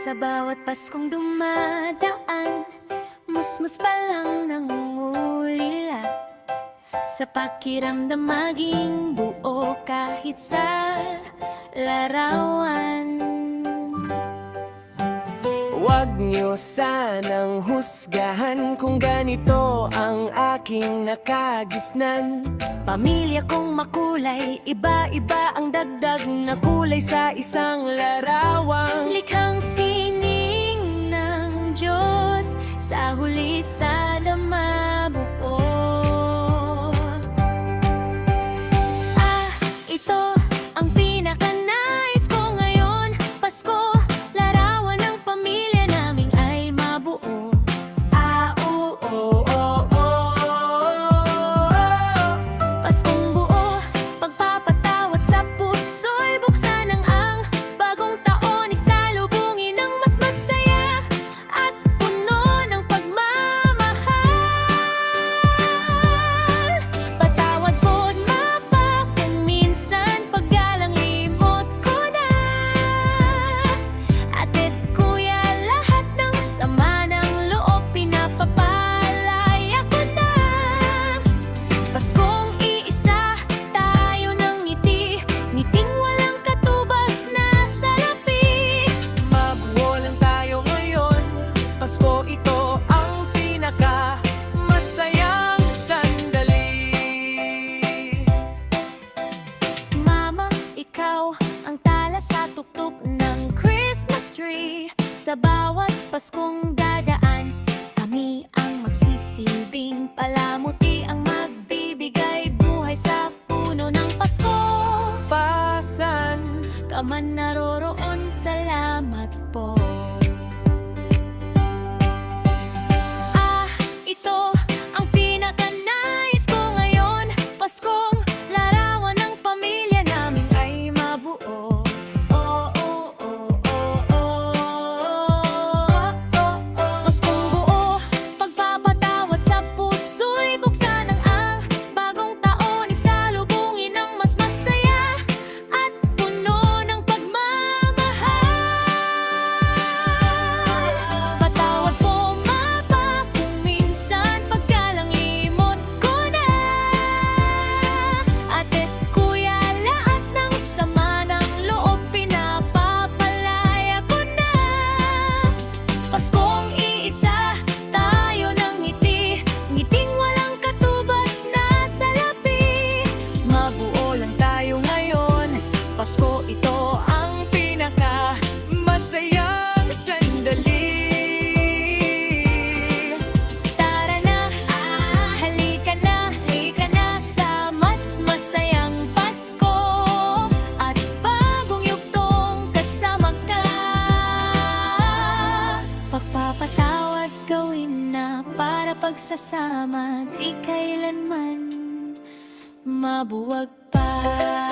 Sa bawat Paskong dumadaan Musmus pa lang nangulila Sa pakiramdam maging buo kahit sa larawan. Huwag niyo sanang husgahan kung ganito ang aking nakagisnan. Pamilya kong makulay, iba-iba ang dagdag na kulay sa isang larawang. Likhang Pasko ito ang pinaka masayang sandali. Mama, ikaw ang tala sa tuktok ng Christmas tree. Sa bawat Paskong dadaan, kami ang magsisilbing palamuti ang I Pasko magsasama Di kailanman mabuwag pa.